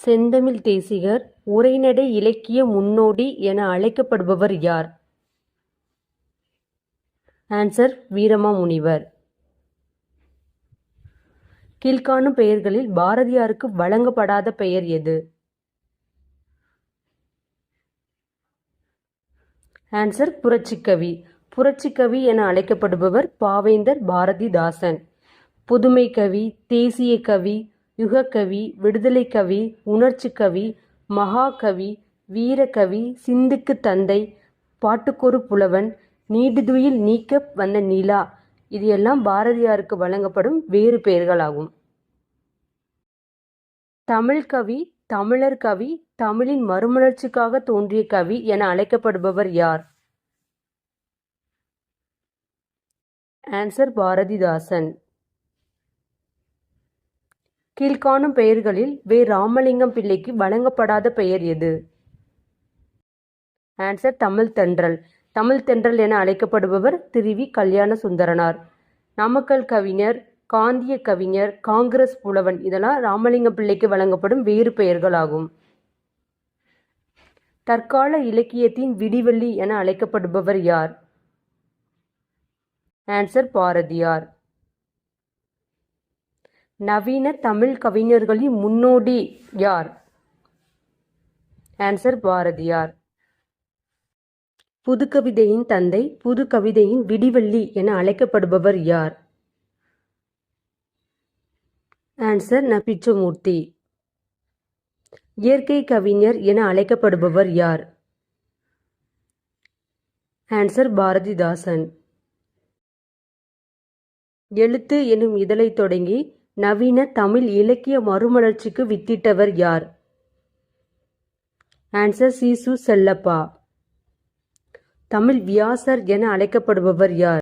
செந்தமிழ் தேசிகர் உரைநடை இலக்கிய முன்னோடி என அழைக்கப்படுபவர் யார்? ஆன்சர் வீரமாமுனிவர். கீழ்க்காணும் பெயர்களில் பாரதியாருக்கு வழங்கப்படாத பெயர் எது? ஆன்சர் புரட்சிக்கவி. புரட்சிக்கவி என அழைக்கப்படுபவர் பாவேந்தர் பாரதிதாசன். புதுமை கவி தேசிய கவி யுகக்கவி, விடுதலை கவி உணர்ச்சி கவி மகாகவி, வீரகவி, சிந்துக்கு தந்தை, பாட்டுக்கொரு புலவன், நீடுதுயில் நீக்க வந்த நிலா இது எல்லாம் பாரதியாருக்கு வழங்கப்படும் வேறு பெயர்களாகும். தமிழ்க்கவி, தமிழர் கவி, தமிழின் மறுமலர்ச்சிக்காக தோன்றிய கவி என அழைக்கப்படுபவர் யார்? ஆன்சர் பாரதிதாசன். கீழ்க்காணும் பெயர்களில் வே. ராமலிங்கம் பிள்ளைக்கு வழங்கப்படாத பெயர் எது? ஆன்சர் தமிழ்த்தென்றல். தமிழ்த்தென்றல் என அழைக்கப்படுபவர் திருவி கல்யாண கல்யாணசுந்தரனார். நாமக்கல் கவிஞர், காந்திய கவிஞர், காங்கிரஸ் புலவன் இதெல்லாம் ராமலிங்கம் பிள்ளைக்கு வழங்கப்படும் வேறு பெயர்களாகும். தற்கால இலக்கியத்தின் விடிவெள்ளி என அழைக்கப்படுபவர் யார்? ஆன்சர் பாரதியார். நவீன தமிழ் கவிஞர்களின் முன்னோடி யார்? ஆன்சர் பாரதியார். புதுக்கவிதையின் தந்தை, புதுக்கவிதையின் விடிவள்ளி என அழைக்கப்படுபவர் யார்? ஆன்சர் நபிச்சமூர்த்தி இயற்கை கவிஞர் என அழைக்கப்படுபவர் யார்? ஆன்சர் பாரதிதாசன். எழுத்து எனும் இதழைத் தொடங்கி நவீன தமிழ் இலக்கிய மறுமலர்ச்சிக்கு வித்திட்டவர் யார்? Answer C S Chellappa. Tamil வியாசர் என அழைக்கப்படுபவர் யார்?